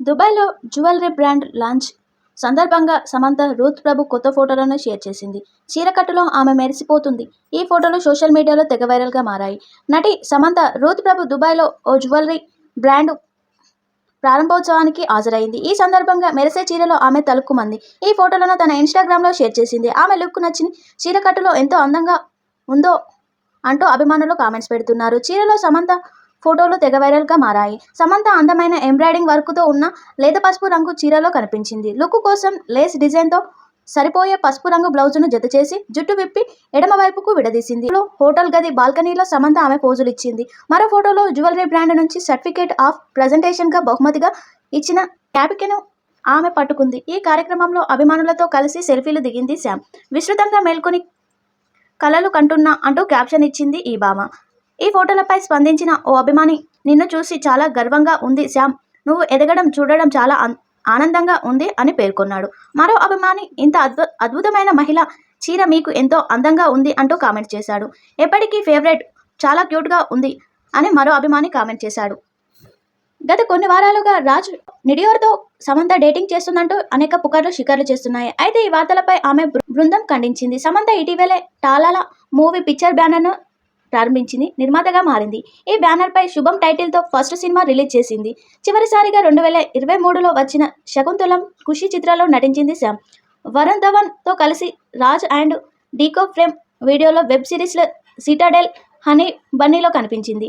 దుబాయ్లో jewellery brand launch సందర్భంగా Samantha Ruth ప్రభు కొత్త ఫోటోలను షేర్ చేసింది. చీరకట్టులో ఆమె మెరిసిపోతుంది. ఈ ఫోటోలు సోషల్ మీడియాలో తెగ వైరల్గా మారాయి. నటి సమంత రూత్ ప్రభు దుబాయ్లో ఓ జ్యువెలరీ బ్రాండ్ ప్రారంభోత్సవానికి హాజరైంది ఈ సందర్భంగా మెరిసే చీరలో ఆమె తలుక్కుమంది. ఈ ఫోటోలను తన ఇన్స్టాగ్రామ్లో షేర్ చేసింది. ఆమె లుక్ నచ్చిన చీరకట్టులో ఎంతో అందంగా ఉందో అంటూ అభిమానులు కామెంట్స్ పెడుతున్నారు. చీరలో సమంత ఫోటోలు తెగ వైరల్గా మారాయి. సమంత అందమైన ఎంబ్రాయిడింగ్ వర్క్తో ఉన్న లేత పసుపు రంగు చీరలో కనిపించింది. లుక్ కోసం లేస్ డిజైన్తో సరిపోయే పసుపు రంగు బ్లౌజును జతచేసి జుట్టు విప్పి ఎడమ వైపుకు విడదీసింది. హోటల్ గది బాల్కనీలో సమంత ఆమె పోజులు ఇచ్చింది. మరో ఫోటోలో జ్యువెలరీ బ్రాండ్ నుంచి సర్టిఫికేట్ ఆఫ్ ప్రజెంటేషన్గా బహుమతిగా ఇచ్చిన క్యాపికెను ఆమె పట్టుకుంది. ఈ కార్యక్రమంలో అభిమానులతో కలిసి సెల్ఫీలు దిగింది శ్యామ్. విస్తృతంగా మేల్కొని కలలు కంటున్నా అంటూ క్యాప్షన్ ఇచ్చింది ఈ భామ. ఈ ఫోటోలపై స్పందించిన ఓ అభిమాని నిన్ను చూసి చాలా గర్వంగా ఉంది శ్యామ్. నువ్వు ఎదగడం చూడడం చాలా ఆనందంగా ఉంది అని పేర్కొన్నాడు. మరో అభిమాని ఇంత అద్భు అద్భుతమైన మహిళ చీర మీకు ఎంతో అందంగా ఉంది అంటూ కామెంట్ చేశాడు. ఎప్పటికీ ఫేవరెట్ చాలా క్యూట్గా ఉంది అని మరో అభిమాని కామెంట్ చేశాడు. గత కొన్ని వారాలుగా రాజ్ నిడియోర్తో సమంత డేటింగ్ చేస్తుందంటూ అనేక పుకార్లు షికార్లు చేస్తున్నాయి. అయితే ఈ వార్తలపై ఆమె బృందం ఖండించింది. సమంత ఇటీవలే టాలాల మూవీ పిక్చర్ బ్యానర్ను ప్రారంభించింది నిర్మాతగా మారింది. ఈ బ్యానర్పై శుభం టైటిల్తో ఫస్ట్ సినిమా రిలీజ్ చేసింది. చివరిసారిగా రెండు వేల ఇరవై మూడులో వచ్చిన శకుంతలం ఖుషి చిత్రాల్లో నటించింది శ్యామ్. వరుణ్ ధవన్తో కలిసి రాజ్ అండ్ డీకో ఫ్రేమ్ వీడియోలో వెబ్ సిరీస్లో సిటాడెల్ హనీ బన్నీలో కనిపించింది.